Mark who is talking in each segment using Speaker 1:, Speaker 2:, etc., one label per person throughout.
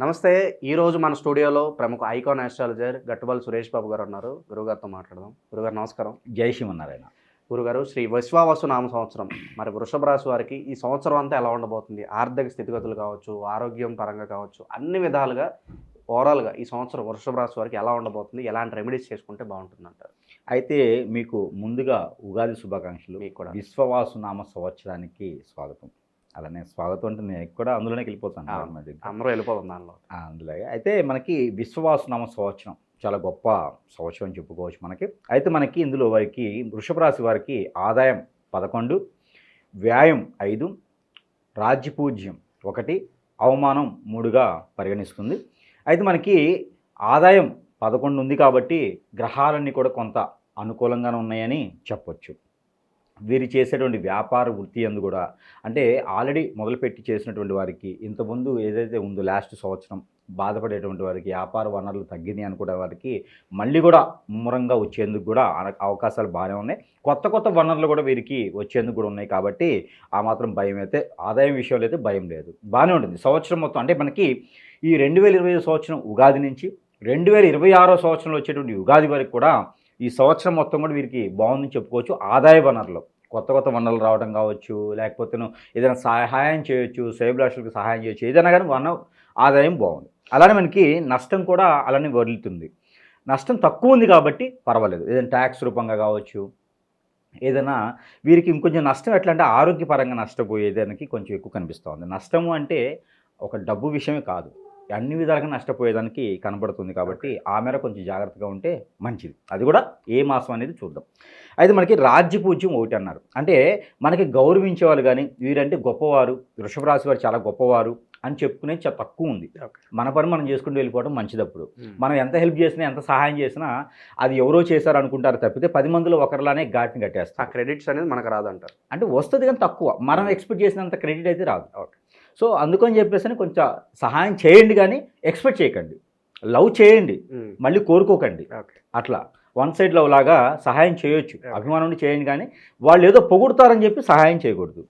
Speaker 1: నమస్తే ఈ రోజు మన స్టూడియోలో ప్రముఖ ఐకాన్ ఆస్ట్రాలజర్ గట్టుబల్ సురేష్ బాబు గారు ఉన్నారు. గురుగారితో మాట్లాడదాం. గురుగారు నమస్కారం.
Speaker 2: జై శ్రీమన్నారాయణ.
Speaker 1: గురుగారు శ్రీ విశ్వావసు నామ సంవత్సరం. మరి వృషభ రాశి వారికి ఈ సంవత్సరం అంతా ఎలా ఉండబోతుంది? ఆర్థిక స్థితిగతులు కావచ్చు ఆరోగ్యం పరంగా కావచ్చు అన్ని విధాలుగా ఓవరాల్గా ఈ సంవత్సరం వృషభ రాశి వారికి ఎలా ఉండబోతుంది? ఎలాంటి రెమెడీస్ చేసుకుంటే బాగుంటుంది అంటారు
Speaker 2: అయితే మీకు ముందుగా ఉగాది శుభాకాంక్షలు.
Speaker 1: మీకు కూడా.
Speaker 2: విశ్వవాసు నామ సంవత్సరానికి స్వాగతం. అలానే స్వాగతం అంటే నేను కూడా అందులోనే వెళ్ళిపోతాను.
Speaker 1: అందరూ దానిలో.
Speaker 2: ఆ, అందులో అయితే మనకి విశ్వవాసు నామ సంవత్సరం చాలా గొప్ప సంవత్సరం అని చెప్పుకోవచ్చు మనకి. అయితే మనకి ఇందులో వారికి వృషభ రాశి వారికి ఆదాయం పదకొండు వ్యాయం ఐదు రాజ్యపూజ్యం ఒకటి అవమానం మూడుగా పరిగణిస్తుంది. అయితే మనకి ఆదాయం పదకొండు ఉంది కాబట్టి గ్రహాలన్నీ కూడా కొంత అనుకూలంగానే ఉన్నాయని చెప్పొచ్చు. వీరు చేసేటువంటి వ్యాపార వృత్తి అందు కూడా అంటే ఆల్రెడీ మొదలుపెట్టి చేసినటువంటి వారికి ఇంతకుముందు ఏదైతే ఉందో లాస్ట్ సంవత్సరం బాధపడేటువంటి వారికి వ్యాపార వనరులు తగ్గినాయి అనుకునే వారికి మళ్ళీ కూడా ముమ్మరంగా వచ్చేందుకు కూడా అవకాశాలు బాగానే ఉన్నాయి. కొత్త కొత్త వనరులు కూడా వీరికి వచ్చేందుకు కూడా ఉన్నాయి కాబట్టి ఆ మాత్రం భయం అయితే ఆదాయం విషయంలో అయితే భయం లేదు. బాగానే ఉంటుంది. సంవత్సరం మొత్తం అంటే మనకి ఈ రెండు వేల ఇరవై సంవత్సరం ఉగాది నుంచి రెండు వేల ఇరవై ఆరో సంవత్సరంలో వచ్చేటువంటి ఉగాది వరకు కూడా ఈ సంవత్సరం మొత్తం కూడా వీరికి బాగుందని చెప్పుకోవచ్చు. ఆదాయ వనరులు. కొత్త కొత్త వనరులు రావడం కావచ్చు లేకపోతే ఏదైనా సహాయం చేయొచ్చు సేవలాషులకు సహాయం చేయొచ్చు ఏదైనా కానీ వన ఆదాయం బాగుంది. అలానే మనకి నష్టం కూడా అలానే వదులుతుంది. నష్టం తక్కువ ఉంది కాబట్టి పర్వాలేదు. ఏదైనా ట్యాక్స్ రూపంగా కావచ్చు ఏదైనా వీరికి ఇంకొంచెం నష్టం ఎట్లా అంటే ఆరోగ్యపరంగా నష్టపోయేదానికి కొంచెం ఎక్కువ కనిపిస్తుంది నష్టము అంటే ఒక డబ్బు విషయమే కాదు. అన్ని విధాలుగా నష్టపోయేదానికి కనబడుతుంది కాబట్టి ఆ మేర కొంచెం జాగ్రత్తగా ఉంటే మంచిది. అది కూడా ఏ మాసం అనేది చూద్దాం. అయితే మనకి రాజ్య పూజ్యం ఒకటి అన్నారు. అంటే మనకి గౌరవించేవాళ్ళు కానీ వీరంటే గొప్పవారు వృషభ రాశి వారు చాలా గొప్పవారు అని చెప్పుకునేది చాలా తక్కువ ఉంది. మన పని మనం చేసుకుంటూ వెళ్ళిపోవడం మంచిదప్పుడు మనం ఎంత హెల్ప్ చేసినా ఎంత సహాయం చేసినా అది ఎవరో చేశారు అనుకుంటారు తప్పితే పది మందిలో ఒకరిలానే ఘాటిని
Speaker 1: ఆ
Speaker 2: కట్టేస్తారు
Speaker 1: క్రెడిట్స్ అనేది మనకు రాదంటారు.
Speaker 2: అంటే వస్తుంది కానీ తక్కువ. మనం ఎక్స్పెక్ట్ చేసినంత క్రెడిట్ అయితే రాదు.
Speaker 1: Okay.
Speaker 2: సో అందుకని చెప్పేసి కొంచెం సహాయం చేయండి కానీ ఎక్స్పెక్ట్ చేయకండి. లవ్ చేయండి. మళ్ళీ కోరుకోకండి. అట్లా. వన్ సైడ్ లవ్ లాగా సహాయం చేయొచ్చు. అభిమానం చేయండి కానీ వాళ్ళు ఏదో పొగుడుతారని చెప్పి సహాయం చేయకూడదు.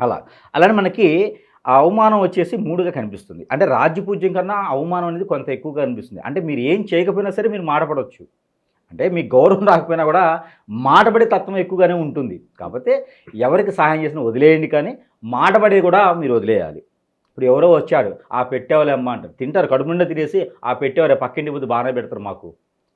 Speaker 2: అలా. అలానే మనకి ఆ అవమానం వచ్చేసి మూడుగా కనిపిస్తుంది. అంటే రాజ్యపూజ్యం కన్నా అవమానం అనేది కొంత ఎక్కువగా కనిపిస్తుంది అంటే మీరు ఏం చేయకపోయినా సరే మీరు మాటపడవచ్చు అంటే మీ గౌరవం రాకపోయినా కూడా మాటపడే తత్వం ఎక్కువగానే ఉంటుంది. కాకపోతే ఎవరికి సహాయం చేసినా వదిలేయండి కానీ మాటపడే కూడా మీరు వదిలేయాలి. ఇప్పుడు ఎవరో వచ్చాడు ఆ పెట్టేవాళ్ళు అమ్మ అంటారు. తింటారు కడుపు నిండా తినేసి ఆ పెట్టేవారే పక్కింటి బుద్ధి బాగానే పెడతారు మాకు.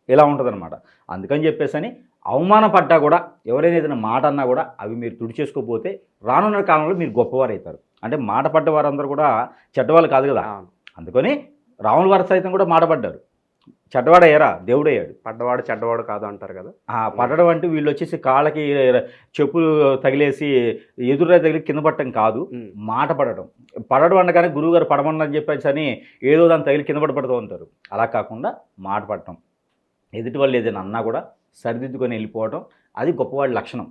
Speaker 2: ఇలా ఉంటుందన్నమాట. అందుకని చెప్పేసి అని అవమానపడ్డా కూడా ఎవరైనా ఏదైనా మాట అన్నా కూడా అవి మీరు తుడిచేసుకోకపోతే రానున్న కాలంలో మీరు గొప్పవారు అవుతారు అంటే మాట పడ్డ వారందరూ కూడా చెడ్డవాళ్ళు కాదు కదా. అందుకని రాముల వారి సైతం కూడా మాట పడ్డారు. చెడ్డవాడయ్యారా? దేవుడయ్యాడు.
Speaker 1: పడ్డవాడు చెడ్డవాడు కాదు అంటారు కదా.
Speaker 2: ఆ పడడం అంటే వీళ్ళు వచ్చేసి కాళ్ళకి చెప్పులు తగిలేసి ఎదురు తగిలి కింద పట్టడం కాదు. మాట పడడం. పడడం అనగానే గురువుగారు పడమని చెప్పేసి అని ఏదో దాన్ని తగిలి కింద పడి పడుతూ ఉంటారు అలా కాకుండా మాట పడటం. ఎదుటి వాళ్ళు ఏదైనా అన్నా కూడా సరిదిద్దుకొని వెళ్ళిపోవడం అది గొప్పవాడి లక్షణం.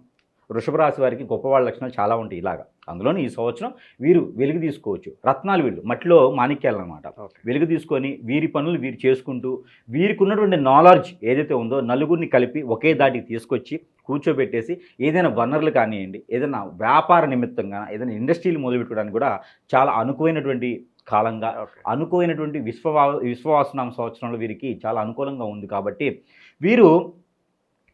Speaker 2: వృషభ రాశి వారికి గొప్పవాళ్ళ లక్షణాలు చాలా ఉంటాయి ఇలాగా. అందులోని ఈ సంవత్సరం వీరు వెలుగు తీసుకోవచ్చు. రత్నాలు వీళ్ళు మట్టిలో మాణిక్యాలు అనమాట వెలుగు తీసుకొని వీరి పనులు వీరు చేసుకుంటూ వీరికి ఉన్నటువంటి నాలెడ్జ్ ఏదైతే ఉందో నలుగురిని కలిపి ఒకే దాటికి తీసుకొచ్చి కూర్చోబెట్టేసి ఏదైనా వనరులు కానివ్వండి ఏదైనా వ్యాపార నిమిత్తంగా ఏదైనా ఇండస్ట్రీలు మొదలుపెట్టడానికి కూడా చాలా అనుకూలమైనటువంటి కాలంగా అనుకూలమైనటువంటి విశ్వవా విశ్వవాసనామ సంవత్సరంలో వీరికి చాలా అనుకూలంగా ఉంది కాబట్టి వీరు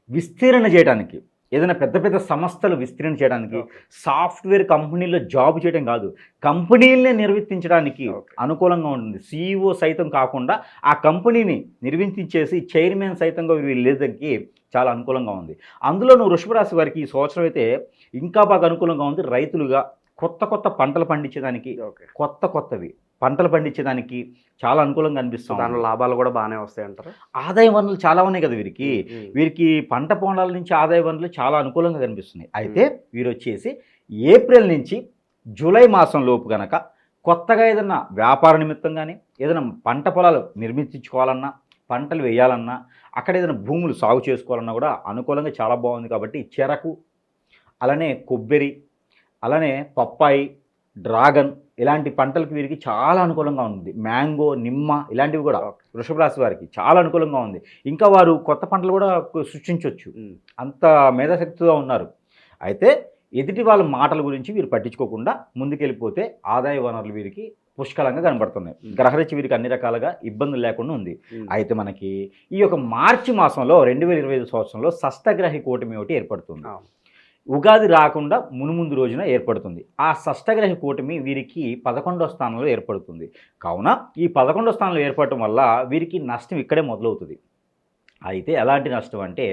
Speaker 2: విస్తీరణ చేయడానికి ఏదైనా పెద్ద పెద్ద సంస్థలు విస్తీరణ చేయడానికి. సాఫ్ట్వేర్ కంపెనీలో జాబ్ చేయడం కాదు కంపెనీలనే నిర్వర్తించడానికి. అనుకూలంగా ఉంటుంది సీఈఓ సైతం కాకుండా ఆ కంపెనీని నిర్వర్తించేసి చైర్మన్ సైతంగా వీళ్ళకి చాలా అనుకూలంగా ఉంది అందులోనూ వృషభ రాశి వారికి ఈ సంవత్సరం అయితే ఇంకా బాగా అనుకూలంగా ఉంది రైతులుగా కొత్త కొత్త పంటలు పండించడానికి కొత్త కొత్తవి పంటలు పండించడానికి చాలా అనుకూలంగా అనిపిస్తుంది
Speaker 1: దానిలో లాభాలు కూడా బాగానే వస్తాయి అంటారు
Speaker 2: ఆదాయ వనరులు చాలా ఉన్నాయి కదా వీరికి. వీరికి పంట పొలాల నుంచి ఆదాయ వనరులు చాలా అనుకూలంగా కనిపిస్తున్నాయి. అయితే వీరు వచ్చేసి ఏప్రిల్ నుంచి జూలై మాసం లోపు గనక కొత్తగా ఏదన్నా వ్యాపార నిమిత్తం కానీ ఏదైనా పంట పొలాలు నిర్మించుకోవాలన్నా పంటలు వేయాలన్నా అక్కడ ఏదైనా భూములు సాగు చేసుకోవాలన్నా కూడా అనుకూలంగా చాలా బాగుంది కాబట్టి చెరకు అలానే కొబ్బరి అలానే పప్పాయి డ్రాగన్ ఇలాంటి పంటలకు వీరికి చాలా అనుకూలంగా ఉంది మ్యాంగో నిమ్మ ఇలాంటివి కూడా. వృషభ రాశి వారికి చాలా అనుకూలంగా ఉంది ఇంకా వారు కొత్త పంటలు కూడా సృష్టించవచ్చు. అంత మేధాశక్తిగా ఉన్నారు అయితే ఎదుటి వాళ్ళ మాటల గురించి వీరు పట్టించుకోకుండా ముందుకెళ్ళిపోతే ఆదాయ వనరులు వీరికి పుష్కలంగా కనబడుతున్నాయి గ్రహరీతి వీరికి అన్ని రకాలుగా ఇబ్బందులు లేకుండా ఉంది. అయితే మనకి ఈ యొక్క మార్చి మాసంలో రెండు వేల ఇరవై ఐదు సంవత్సరంలో షష్టగ్రహి కూటమి ఒకటి ఏర్పడుతుంది. ఉగాది రాకుండా మునుముందు రోజున ఏర్పడుతుంది. ఆ షష్టగ్రహ కూటమి వీరికి పదకొండో స్థానంలో ఏర్పడుతుంది. కావున ఈ పదకొండో స్థానంలో ఏర్పడటం వల్ల వీరికి నష్టం ఇక్కడే మొదలవుతుంది. అయితే ఎలాంటి నష్టం అంటే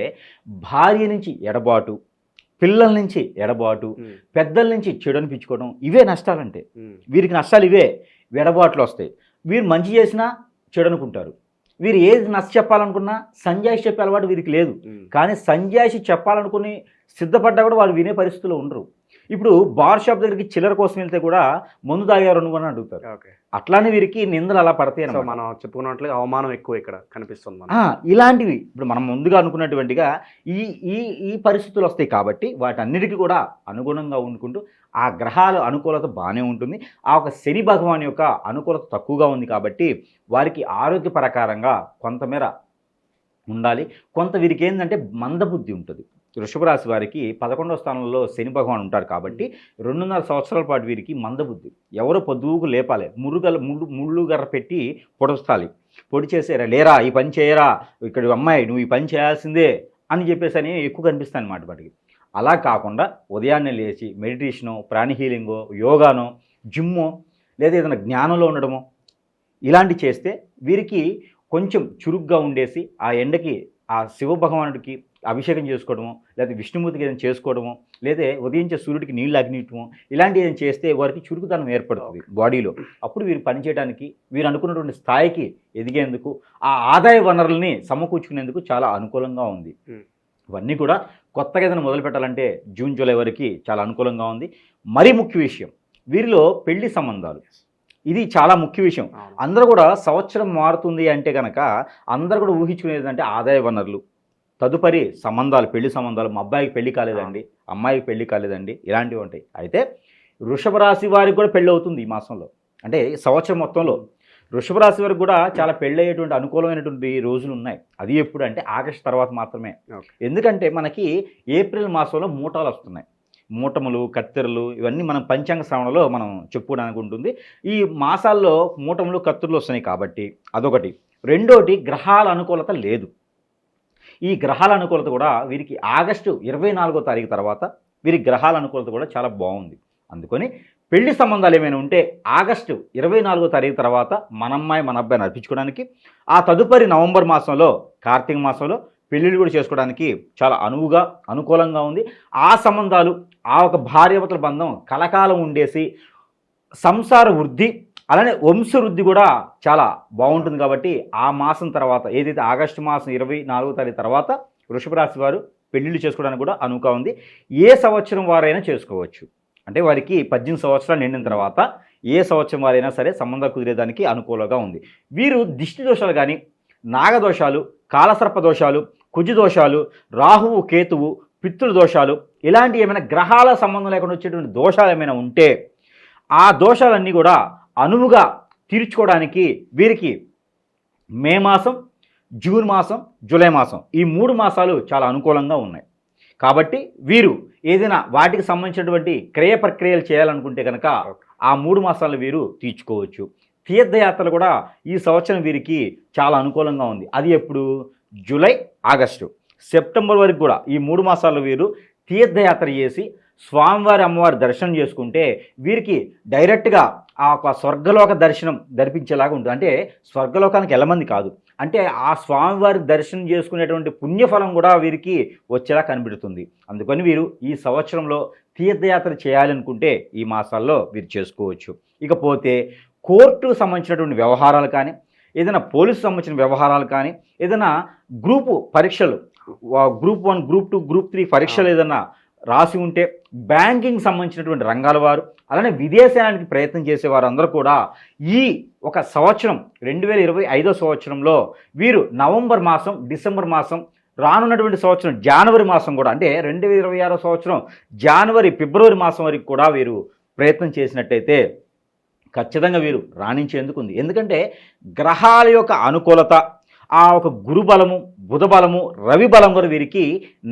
Speaker 2: భార్య నుంచి ఎడబాటు పిల్లల నుంచి ఎడబాటు. పెద్దల నుంచి చెడు అనిపించుకోవడం ఇవే నష్టాలంటే. వీరికి నష్టాలు ఇవే. ఎడబాట్లు వస్తాయి. వీరు మంచి చేసినా చెడు అనుకుంటారు. వీరు ఏది నచ్చ చెప్పాలనుకున్నా సంజాయిషి చెప్పే అలవాటు వీరికి లేదు. కానీ సంజాయిషి చెప్పాలనుకుని సిద్ధపడ్డా కూడా వాళ్ళు వినే పరిస్థితుల్లో ఉండరు. ఇప్పుడు బార్ షాప్ దగ్గరికి చిల్లర కోసం వెళ్తే కూడా మందు తాగారు అనుకుని అడుగుతారు. అట్లానే వీరికి నిందలు అలా పడతాయి.
Speaker 1: మనం చెప్పుకున్నట్లుగా అవమానం ఎక్కువ ఇక్కడ కనిపిస్తుంది
Speaker 2: ఇలాంటివి ఇప్పుడు మనం ముందుగా అనుకున్నటువంటిగా ఈ ఈ ఈ పరిస్థితులు వస్తాయి కాబట్టి వాటన్నిటికీ కూడా అనుగుణంగా ఉండుకుంటూ ఆ గ్రహాల అనుకూలత బాగానే ఉంటుంది. ఆ ఒక శని భగవాన్ యొక్క అనుకూలత తక్కువగా ఉంది కాబట్టి వారికి ఆరోగ్య ప్రకారంగా కొంతమేర ఉండాలి. కొంత వీరికి ఏంటంటే మందబుద్ధి ఉంటుంది. వృషభ రాశి వారికి పదకొండవ స్థానంలో శని భగవాన్ ఉంటారు కాబట్టి రెండున్నర సంవత్సరాల పాటు వీరికి మందబుద్ధి. ఎవరో పొద్దుకు లేపాలి. మురుగల ముళ్ళు ముళ్ళు గర్ర పెట్టి పొడుస్తాలి. పొడి చేసేరా లేరా ఈ పని చేయరా ఇక్కడ అమ్మాయి నువ్వు ఈ పని చేయాల్సిందే అని చెప్పేసి అని ఎక్కువ కనిపిస్తాను అనమాట వాటికి. అలా కాకుండా ఉదయాన్నే లేచి మెడిటేషను ప్రాణి హీలింగో యోగానో జిమ్మో లేదా ఏదైనా జ్ఞానంలో ఉండడమో ఇలాంటివి చేస్తే వీరికి కొంచెం చురుగ్గా ఉండేసి ఆ ఎండకి ఆ శివ భగవానుడికి అభిషేకం చేసుకోవడము లేదా విష్ణుమూర్తికి ఏదైనా చేసుకోవడము లేదా ఉదయించే సూర్యుడికి నీళ్ళు అగ్నియటము ఇలాంటివి ఏదైనా చేస్తే వారికి చురుకుదనం ఏర్పడుతుంది బాడీలో. అప్పుడు వీరు పనిచేయడానికి వీరు అనుకున్నటువంటి స్థాయికి ఎదిగేందుకు ఆ ఆదాయ వనరుల్ని సమకూర్చుకునేందుకు చాలా అనుకూలంగా ఉంది. ఇవన్నీ కూడా కొత్తగా ఏదైనా మొదలు పెట్టాలంటే జూన్ జూలై వరకు చాలా అనుకూలంగా ఉంది. మరీ ముఖ్య విషయం వీరిలో పెళ్ళి సంబంధాలు. ఇది చాలా ముఖ్య విషయం. అందరూ కూడా సంవత్సరం మారుతుంది అంటే కనుక అందరూ కూడా ఊహించుకునేది అంటే ఆదాయ వనరులు. తదుపరి సంబంధాలు పెళ్ళి సంబంధాలు. మా అబ్బాయికి పెళ్ళి కాలేదండి అమ్మాయికి పెళ్ళి కాలేదండి ఇలాంటివి ఉంటాయి. అయితే వృషభ రాశి వారికి కూడా పెళ్ళి అవుతుంది ఈ మాసంలో. అంటే సంవత్సరం మొత్తంలో వృషభ రాశి వారికి కూడా చాలా పెళ్ళయ్యేటువంటి అనుకూలమైనటువంటి రోజులు ఉన్నాయి. అది ఎప్పుడు అంటే ఆగస్టు తర్వాత మాత్రమే. ఎందుకంటే మనకి ఏప్రిల్ మాసంలో మూటాలు వస్తున్నాయి. మూటములు కత్తెరలు ఇవన్నీ మనం పంచాంగ శ్రవణలో మనం చెప్పుకోవడానికి ఉంటుంది. ఈ మాసాల్లో మూటములు కత్తులు వస్తున్నాయి కాబట్టి అదొకటి. రెండోటి గ్రహాల అనుకూలత లేదు. ఈ గ్రహాల అనుకూలత కూడా వీరికి ఆగస్టు ఇరవై నాలుగో తారీఖు తర్వాత వీరి గ్రహాల అనుకూలత కూడా చాలా బాగుంది. అందుకని పెళ్ళి సంబంధాలు ఏమైనా ఉంటే ఆగస్టు ఇరవై నాలుగో తారీఖు తర్వాత మన అమ్మాయి మన అబ్బాయి నడిపించుకోవడానికి ఆ తదుపరి నవంబర్ మాసంలో కార్తీక మాసంలో పెళ్ళిళ్ళు కూడా చేసుకోవడానికి చాలా అనువుగా అనుకూలంగా ఉంది. ఆ సంబంధాలు ఆ ఒక భార్యవతల బంధం కలకాలం ఉండేసి సంసార వృద్ధి అలానే వంశవృద్ధి కూడా చాలా బాగుంటుంది కాబట్టి ఆ మాసం తర్వాత ఏదైతే ఆగస్టు మాసం ఇరవై నాలుగో తారీఖు తర్వాత వృషభ రాశి వారు పెళ్ళిళ్ళు చేసుకోవడానికి కూడా అనువుగా ఉంది. ఏ సంవత్సరం వారైనా చేసుకోవచ్చు. అంటే వారికి పద్దెనిమిది సంవత్సరాలు నిండిన తర్వాత ఏ సంవత్సరం వారైనా సరే సంబంధం కుదిరేదానికి అనుకూలంగా ఉంది. వీరు దిష్టి దోషాలు కానీ నాగదోషాలు కాలసర్ప దోషాలు కుజదోషాలు రాహువు కేతువు పితృదోషాలు ఇలాంటి ఏమైనా గ్రహాల సంబంధం లేకుండా వచ్చేటువంటి దోషాలు ఏమైనా ఉంటే ఆ దోషాలన్నీ కూడా అనువుగా తీర్చుకోవడానికి వీరికి మే మాసం జూన్ మాసం జూలై మాసం ఈ మూడు మాసాలు చాలా అనుకూలంగా ఉన్నాయి. కాబట్టి వీరు ఏదైనా వాటికి సంబంధించినటువంటి క్రయ ప్రక్రియలు చేయాలనుకుంటే కనుక ఆ మూడు మాసాలు వీరు తీర్చుకోవచ్చు. తీర్థయాత్రలు కూడా ఈ సంవత్సరం వీరికి చాలా అనుకూలంగా ఉంది. అది ఎప్పుడు? July August. సెప్టెంబర్ వరకు కూడా ఈ మూడు మాసాల్లో వీరు తీర్థయాత్ర చేసి స్వామివారి అమ్మవారి దర్శనం చేసుకుంటే వీరికి డైరెక్ట్గా ఆ ఒక స్వర్గలోక దర్శనం దర్పించేలాగా ఉంటుంది. అంటే స్వర్గలోకానికి ఎలామంది కాదు. అంటే ఆ స్వామివారి దర్శనం చేసుకునేటువంటి పుణ్యఫలం కూడా వీరికి వచ్చేలా కనిపెడుతుంది అందుకని వీరు ఈ సంవత్సరంలో తీర్థయాత్ర చేయాలనుకుంటే ఈ మాసాల్లో వీరు చేసుకోవచ్చు. ఇకపోతే కోర్టుకు సంబంధించినటువంటి వ్యవహారాలు కానీ ఏదైనా పోలీసు సంబంధించిన వ్యవహారాలు కానీ ఏదైనా గ్రూపు పరీక్షలు group one group two group three పరీక్షలు ఏదైనా రాసి ఉంటే బ్యాంకింగ్ సంబంధించినటువంటి రంగాల వారు అలానే విదేశానికి ప్రయత్నం చేసే వారందరూ కూడా ఈ ఒక సంవత్సరం రెండు వేల ఇరవై ఐదో సంవత్సరంలో వీరు నవంబర్ మాసం డిసెంబర్ మాసం రానున్నటువంటి సంవత్సరం జనవరి మాసం కూడా అంటే రెండు వేల ఇరవై ఆరో సంవత్సరం జనవరి ఫిబ్రవరి మాసం వరకు కూడా వీరు ప్రయత్నం చేసినట్టయితే ఖచ్చితంగా వీరు రాణించేందుకు ఉంది. ఎందుకంటే గ్రహాల యొక్క అనుకూలత ఆ ఒక గురు బలము బుధ బలము రవి బలం కూడా వీరికి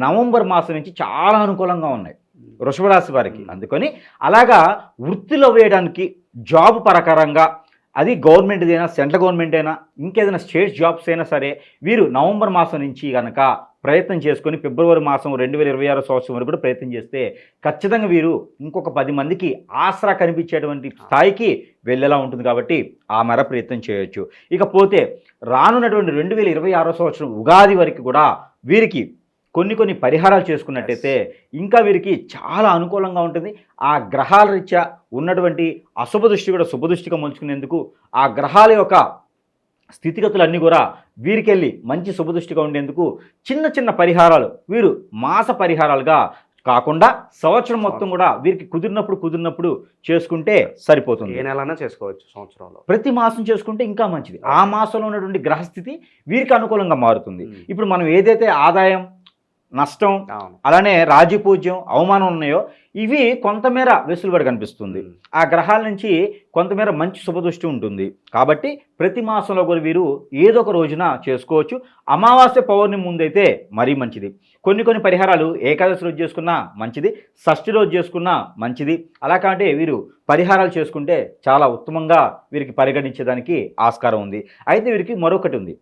Speaker 2: నవంబర్ మాసం నుంచి చాలా అనుకూలంగా ఉన్నాయి. వృషభ రాశి వారికి. అందుకని అలాగా వృత్తిలో వేయడానికి జాబ్ ప్రకారంగా అది గవర్నమెంట్ అయినా సెంట్రల్ గవర్నమెంట్ అయినా ఇంకేదైనా స్టేట్ జాబ్స్ అయినా సరే వీరు నవంబర్ మాసం నుంచి కనుక ప్రయత్నం చేసుకొని ఫిబ్రవరి మాసం రెండు వేల ఇరవై ఆరో సంవత్సరం వరకు కూడా ప్రయత్నం చేస్తే ఖచ్చితంగా వీరు ఇంకొక పది మందికి ఆసరా కనిపించేటువంటి స్థాయికి వెళ్ళేలా ఉంటుంది కాబట్టి ఆ మేర ప్రయత్నం చేయొచ్చు. ఇకపోతే రానున్నటువంటి రెండు వేల ఇరవై ఆరో సంవత్సరం ఉగాది వరకు కూడా వీరికి కొన్ని కొన్ని పరిహారాలు చేసుకున్నట్టయితే ఇంకా వీరికి చాలా అనుకూలంగా ఉంటుంది. ఆ గ్రహాల రీత్యా ఉన్నటువంటి అశుభ దృష్టి కూడా శుభ దృష్టిగా మలుచుకునేందుకు ఆ గ్రహాల యొక్క స్థితిగతులన్నీ కూడా వీరికెళ్ళి మంచి శుభదృష్టిగా ఉండేందుకు చిన్న చిన్న పరిహారాలు వీరు మాస పరిహారాలుగా కాకుండా సంవత్సరం మొత్తం కూడా వీరికి కుదిరినప్పుడు కుదిరినప్పుడు చేసుకుంటే సరిపోతుంది.
Speaker 1: ఏ నెలైనా చేసుకోవచ్చు సంవత్సరంలో.
Speaker 2: ప్రతి మాసం చేసుకుంటే ఇంకా మంచిది. ఆ మాసంలో ఉన్నటువంటి గ్రహస్థితి వీరికి అనుకూలంగా మారుతుంది. ఇప్పుడు మనం ఏదైతే ఆదాయం నష్టం అలానే రాజీపూజ్యం అవమానం ఉన్నాయో ఇవి కొంతమేర వెసులుబడి కనిపిస్తుంది. ఆ గ్రహాల నుంచి కొంతమేర మంచి శుభదృష్టి ఉంటుంది. కాబట్టి ప్రతి మాసంలో కూడా వీరు ఏదో ఒక రోజున చేసుకోవచ్చు. అమావాస్య పౌర్ణమి ముందైతే మరీ మంచిది. కొన్ని కొన్ని పరిహారాలు ఏకాదశి రోజు చేసుకున్నా మంచిది. షష్ఠి రోజు చేసుకున్నా మంచిది. అలా కాబట్టి వీరు పరిహారాలు చేసుకుంటే చాలా ఉత్తమంగా వీరికి పరిగణించేదానికి ఆస్కారం ఉంది. అయితే వీరికి మరొకటి ఉంది.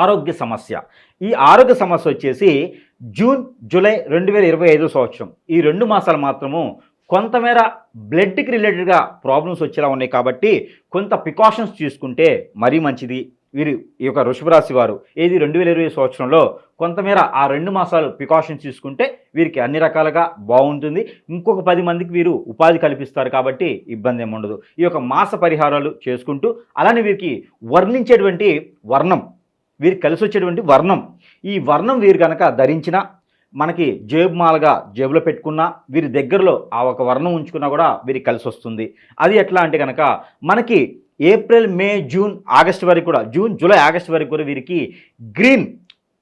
Speaker 2: ఆరోగ్య సమస్య. ఈ ఆరోగ్య సమస్య వచ్చేసి జూన్ జూలై రెండు వేల ఇరవై ఐదో సంవత్సరం. ఈ రెండు మాసాలు మాత్రము కొంతమేర బ్లడ్కి రిలేటెడ్గా ప్రాబ్లమ్స్ వచ్చేలా ఉన్నాయి కాబట్టి కొంత ప్రికాషన్స్ తీసుకుంటే మరీ మంచిది. వీరు ఈ యొక్క వృషభరాశి వారు ఏది రెండు వేల ఇరవై సంవత్సరంలో కొంతమేర ఆ రెండు మాసాలు ప్రికాషన్స్ తీసుకుంటే వీరికి అన్ని రకాలుగా బాగుంటుంది. ఇంకొక పది మందికి వీరు ఉపాధి కల్పిస్తారు కాబట్టి ఇబ్బంది ఏమి ఉండదు. ఈ యొక్క మాస పరిహారాలు చేసుకుంటూ అలానే వీరికి వర్ణించేటువంటి వర్ణం వీరికి కలిసి వచ్చేటువంటి వర్ణం. ఈ వర్ణం వీరు కనుక ధరించిన మనకి జేబు మాలగా జేబులో పెట్టుకున్నా వీరి దగ్గరలో ఆ ఒక వర్ణం ఉంచుకున్నా కూడా వీరికి కలిసి వస్తుంది. అది ఎట్లా అంటే కనుక మనకి ఏప్రిల్ మే జూన్ ఆగస్ట్ వరకు కూడా జూన్ జూలై ఆగస్ట్ వరకు కూడా వీరికి green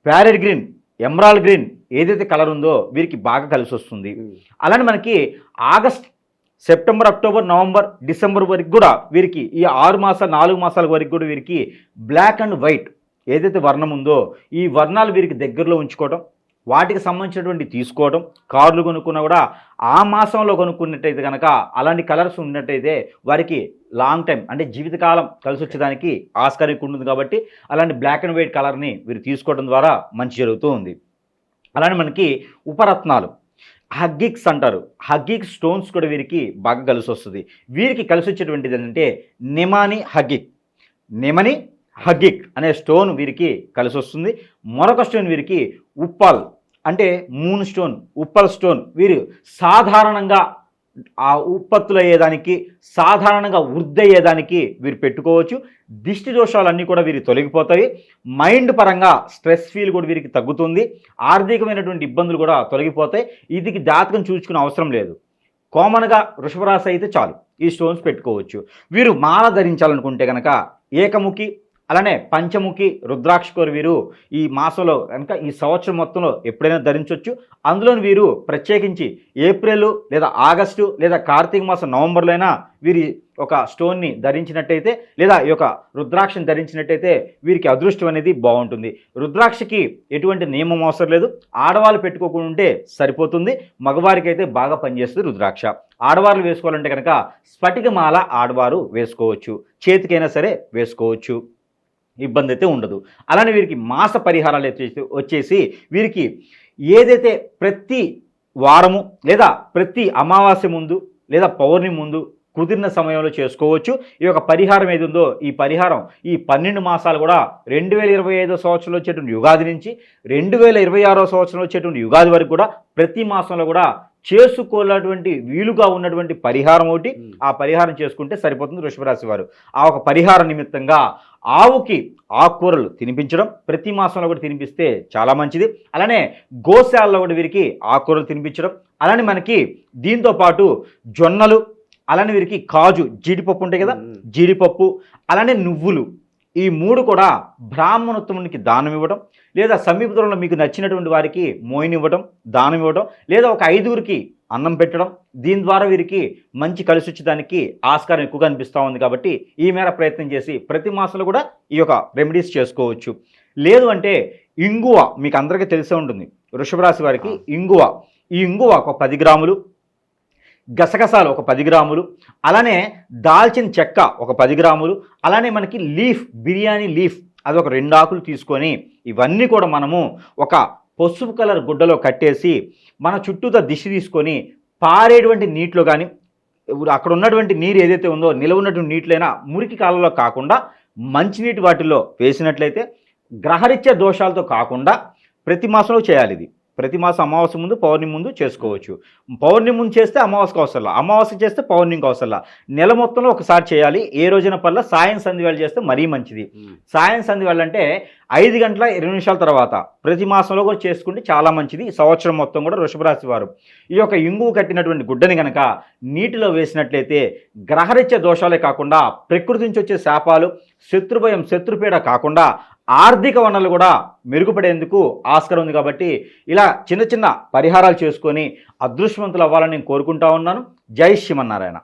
Speaker 2: parrot green emerald green ఏదైతే కలర్ ఉందో వీరికి బాగా కలిసి వస్తుంది. అలానే మనకి August September October November December వరకు కూడా వీరికి ఈ ఆరు మాసాలు నాలుగు మాసాల వరకు కూడా వీరికి బ్లాక్ అండ్ వైట్ ఏదైతే వర్ణం ఉందో ఈ వర్ణాలు వీరికి దగ్గరలో ఉంచుకోవడం వాటికి సంబంధించినటువంటి తీసుకోవడం కార్లు కొనుక్కున్నా కూడా ఆ మాసంలో కొనుక్కున్నట్టయితే కనుక అలాంటి కలర్స్ ఉన్నట్టయితే వారికి లాంగ్ టైం అంటే జీవితకాలం కలిసి వచ్చేదానికి ఆస్కారం ఎక్కువ ఉంటుంది కాబట్టి అలాంటి బ్లాక్ అండ్ వైట్ కలర్ని వీరు తీసుకోవడం ద్వారా మంచి జరుగుతూ ఉంది. అలానే మనకి ఉపరత్నాలు హగ్గిక్స్ అంటారు. హగ్గిక్ స్టోన్స్ కూడా వీరికి బాగా కలిసి వస్తుంది. వీరికి కలిసి వచ్చేటువంటిది ఏంటంటే నిమాని హగ్గిక్. నిమని హగిక్ అనే స్టోన్ వీరికి కలిసి వస్తుంది మరొక స్టోన్ వీరికి ఉప్పల్ అంటే మూన్ స్టోన్ ఉప్పల్ స్టోన్. వీరు సాధారణంగా ఆ ఉత్పత్తులు అయ్యేదానికి సాధారణంగా వృద్ధి అయ్యేదానికి వీరు పెట్టుకోవచ్చు. దిష్టి దోషాలన్నీ కూడా వీరికి తొలగిపోతాయి. మైండ్ పరంగా స్ట్రెస్ ఫీల్ కూడా వీరికి తగ్గుతుంది. ఆర్థికమైనటువంటి ఇబ్బందులు కూడా తొలగిపోతాయి. ఇది జాతకం చూసుకునే అవసరం లేదు. కామన్గా వృషభరాశి అయితే చాలు. ఈ స్టోన్స్ పెట్టుకోవచ్చు. వీరు మాల ధరించాలనుకుంటే కనుక ఏకముఖి అలానే పంచముఖి రుద్రాక్షకోరు వీరు ఈ మాసంలో కనుక ఈ సంవత్సరం మొత్తంలో ఎప్పుడైనా ధరించవచ్చు అందులో వీరు ప్రత్యేకించి ఏప్రిల్ లేదా ఆగస్టు లేదా కార్తీక మాసం నవంబర్లో అయినా వీరి ఒక స్టోన్ని ధరించినట్టయితే లేదా ఈ యొక్క రుద్రాక్షని ధరించినట్టయితే వీరికి అదృష్టం అనేది బాగుంటుంది. రుద్రాక్షకి ఎటువంటి నియమం అవసరం లేదు. ఆడవాళ్ళు పెట్టుకోకుండా ఉంటే సరిపోతుంది. మగవారికి అయితే బాగా పనిచేస్తుంది రుద్రాక్ష. ఆడవాళ్ళు వేసుకోవాలంటే కనుక స్ఫటికమాల ఆడవారు వేసుకోవచ్చు. చేతికైనా సరే వేసుకోవచ్చు. ఇబ్బంది అయితే ఉండదు. అలానే వీరికి మాస పరిహారాలు వచ్చేసి వీరికి ఏదైతే ప్రతి వారము లేదా ప్రతి అమావాస్య ముందు లేదా పౌర్ణమి ముందు కుదిరిన సమయంలో చేసుకోవచ్చు. ఈ యొక్క పరిహారం ఏది ఉందో ఈ పరిహారం ఈ పన్నెండు మాసాలు కూడా రెండు వేల ఇరవై ఐదో సంవత్సరంలో వచ్చేటువంటి యుగాది నుంచి రెండు వేల ఇరవై ఆరో సంవత్సరంలో వచ్చేటువంటి యుగాది వరకు కూడా ప్రతి మాసంలో కూడా చేసుకోలేటువంటి వీలుగా ఉన్నటువంటి పరిహారం ఒకటి. ఆ పరిహారం చేసుకుంటే సరిపోతుంది వృషభరాశి వారు. ఆ ఒక పరిహార నిమిత్తంగా ఆవుకి ఆకుకూరలు తినిపించడం ప్రతి మాసంలో కూడా తినిపిస్తే చాలా మంచిది. అలానే గోశాలలో కూడా వీరికి ఆకుకూరలు తినిపించడం. అలానే మనకి దీంతో పాటు జొన్నలు అలానే వీరికి కాజు జీడిపప్పు ఉంటాయి కదా. జీడిపప్పు అలానే నువ్వులు. ఈ మూడు కూడా బ్రాహ్మణోత్తమునికి దానం ఇవ్వడం లేదా సమీప దూరంలో మీకు నచ్చినటువంటి వారికి మోయిన్ ఇవ్వడం దానం ఇవ్వడం లేదా ఒక ఐదుగురికి అన్నం పెట్టడం దీని ద్వారా వీరికి మంచి కలిసి వచ్చేదానికి ఆస్కారం ఎక్కువగా అనిపిస్తూ ఉంది కాబట్టి ఈ మేర ప్రయత్నం చేసి ప్రతి మాసంలో కూడా ఈ యొక్క రెమెడీస్ చేసుకోవచ్చు. లేదు అంటే ఇంగువ మీకు అందరికీ తెలిసే ఉంటుంది. వృషభ రాశి వారికి ఇంగువ. ఈ ఇంగువ ఒక పది గ్రాములు గసగసాలు ఒక పది గ్రాములు అలానే దాల్చిన చెక్క ఒక పది గ్రాములు అలానే మనకి లీఫ్ బిర్యానీ లీఫ్ అది ఒక రెండు ఆకులు తీసుకొని ఇవన్నీ కూడా మనము ఒక పసుపు కలర్ గుడ్డలో కట్టేసి మన చుట్టూతో దిశ తీసుకొని పారేటువంటి నీటిలో కానీ అక్కడ ఉన్నటువంటి నీరు ఏదైతే ఉందో నిలవ ఉన్నటువంటి నీటిలైనా మురికి కాలంలో కాకుండా మంచినీటి వాటిల్లో వేసినట్లయితే గ్రహరీత్యా దోషాలతో కాకుండా ప్రతి మాసంలో చేయాలి ఇది. ప్రతి మాసం అమావాస్య ముందు పౌర్ణమి ముందు చేసుకోవచ్చు. పౌర్ణమి ముందు చేస్తే అమావాస్యకు అవసరంలా అమావాస్య చేస్తే పౌర్ణమికి అవసరంలా నెల మొత్తంలో ఒకసారి చేయాలి. ఏ రోజున పట్ల సాయం సంధి వేళ చేస్తే మరీ మంచిది. సాయం సంధి వేళ అంటే ఐదు గంటల ఇరవై నిమిషాల తర్వాత ప్రతి మాసంలో కూడా చేసుకుంటే చాలా మంచిది. సంవత్సరం మొత్తం కూడా వృషభ రాశి వారు. ఈ యొక్క ఇంగువ కట్టినటువంటి గుడ్డని గనక నీటిలో వేసినట్లయితే గ్రహరీత్య దోషాలే కాకుండా ప్రకృతి నుంచి వచ్చే శాపాలు శత్రుభయం శత్రుపీడ కాకుండా ఆర్థిక వనరులు కూడా మెరుగుపడేందుకు ఆస్కారం ఉంది కాబట్టి ఇలా చిన్న చిన్న పరిహారాలు చేసుకొని అదృష్టవంతులు అవ్వాలని నేను కోరుకుంటా ఉన్నాను. జై శ్రీమన్నారాయణ.